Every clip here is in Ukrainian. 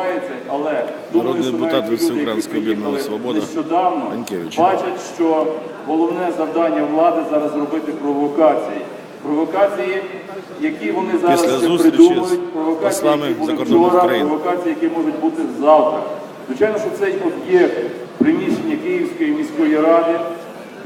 відбувається, але думаю, Народний що депутат які Всеукраїнського «Свобода» нещодавно, Анкевич. бачать, що головне завдання влади зараз робити провокації. Провокації, які вони зараз Після ще зустрічі придумують, провокації, які були вчора, провокації, які можуть бути завтра. Звичайно, що цей об'єкт приміщення Київської міської ради,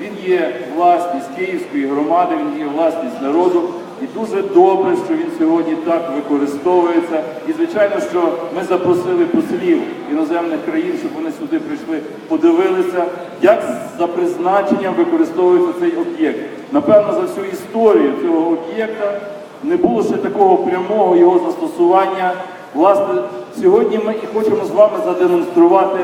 він є власність Київської громади, він є власність народу. І дуже добре, що він сьогодні так використовується. І звичайно, що ми запросили послів іноземних країн, щоб вони сюди прийшли, подивилися, як за призначенням використовується цей об'єкт. Напевно, за всю історію цього об'єкта не було ще такого прямого його застосування. Власне, сьогодні ми і хочемо з вами задемонструвати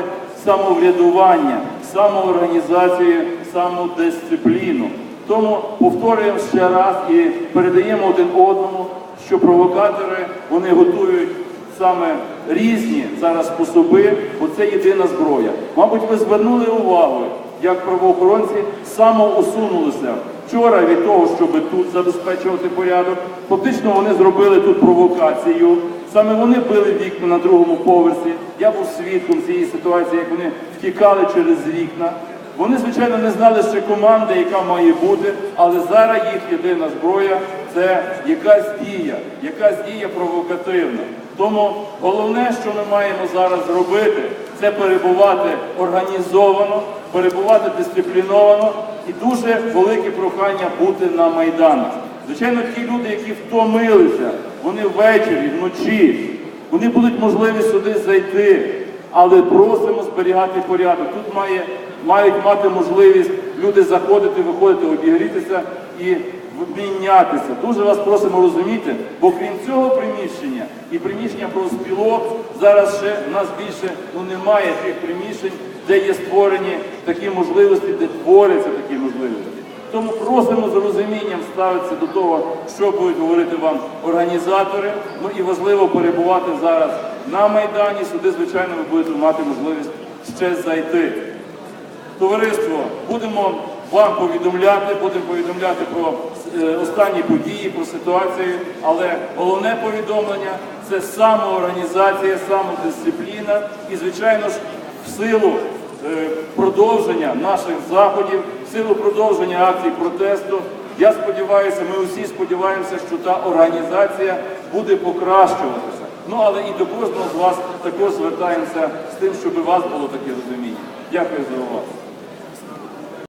самоврядування, самоорганізацію, самодисципліну. Тому повторюємо ще раз і передаємо один одному, що провокатори вони готують саме різні зараз способи, бо це єдина зброя. Мабуть, ви звернули увагу, як правоохоронці самоусунулися вчора від того, щоб тут забезпечувати порядок. Фактично вони зробили тут провокацію. Саме вони били вікна на другому поверсі. Я був свідком цієї ситуації, як вони втікали через вікна. Вони, звичайно, не знали ще команди, яка має бути, але зараз їх єдина зброя це якась дія, якась дія провокативна. Тому головне, що ми маємо зараз зробити, це перебувати організовано, перебувати дисципліновано і дуже велике прохання бути на майданах. Звичайно, ті люди, які втомилися, вони ввечері, вночі, вони будуть можливі сюди зайти, але просимо зберігати порядок. Тут має, мають мати можливість люди заходити, виходити, обігрітися і мінятися. Дуже вас просимо розуміти, бо крім цього приміщення і приміщення профспілок, зараз ще в нас більше ну, немає тих приміщень, де є створені такі можливості, де творяться такі можливості. Тому просимо з розумінням ставитися до того, що будуть говорити вам організатори. Ну і важливо перебувати зараз на Майдані. Сюди, звичайно, ви будете мати можливість ще зайти. Товариство, будемо вам повідомляти, будемо повідомляти про е, останні події, про ситуацію, але головне повідомлення це самоорганізація, самодисципліна і, звичайно ж, в силу е, продовження наших заходів, в силу продовження акцій протесту. Я сподіваюся, ми усі сподіваємося, що та організація буде покращуватися. Ну але і до кожного з вас також звертаємося з тим, щоб у вас було таке розуміння. Дякую за увагу.